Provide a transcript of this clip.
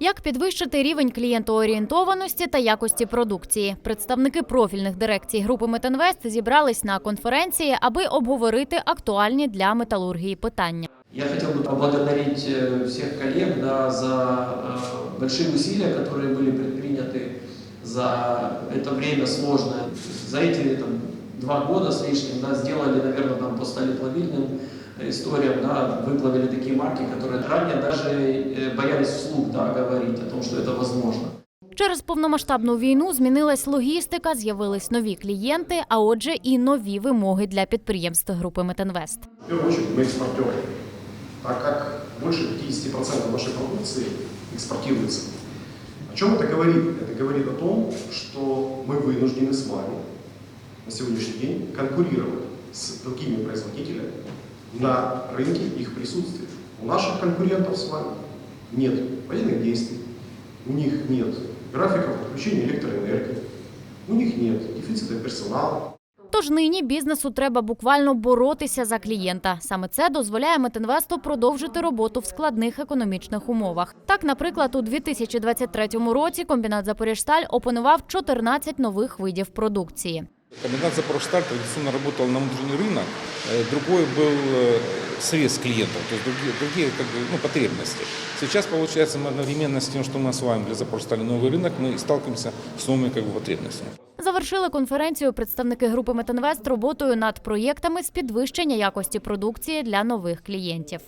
Як підвищити рівень клієнтоорієнтованості та якості продукції? Представники профільних дирекцій групи Метинвест зібрались на конференції, аби обговорити актуальні для металургії питання. Я хотел бы поблагодарить э, всех коллег да, за э, большие усилия, которые были предприняты за это время сложное. За эти там, два года с лишним да, сделали, наверное, там, по сталеплавильным э, историям, да, выплавили такие марки, которые ранее даже э, боялись вслух да, говорить о том, что это возможно. Через повномасштабну війну змінилась логістика, з'явились нові клієнти, а отже, і нові вимоги для підприємств групи Метинвест. В первую очередь мы экспортеры, так как больше 50% нашей продукции экспортируется. О чем это говорит? Это говорит о том, что мы вынуждены с вами на сегодняшний день конкурировать с другими производителями на рынке их присутствия. У наших конкурентов с вами нет военных действий, у них нет графиков подключения электроэнергии, у них нет дефицита персонала, Тож нині бізнесу треба буквально боротися за клієнта. Саме це дозволяє Метинвесту продовжити роботу в складних економічних умовах. Так, наприклад, у 2023 році комбінат Запоріжсталь опанував 14 нових видів продукції. Комбинат «Запорожсталь» традиционно работал на внутренний рынок, э, другой был э, срез клиентов, то есть другие, другие как бы, ну, потребности. Сейчас, получается, мы одновременно с тем, что мы осваиваем для «Запорожстали» новый рынок, мы сталкиваемся с новыми как бы, потребностями. Завершили конференцію представники групи Метинвест роботою над проєктами з підвищення якості продукції для нових клієнтів.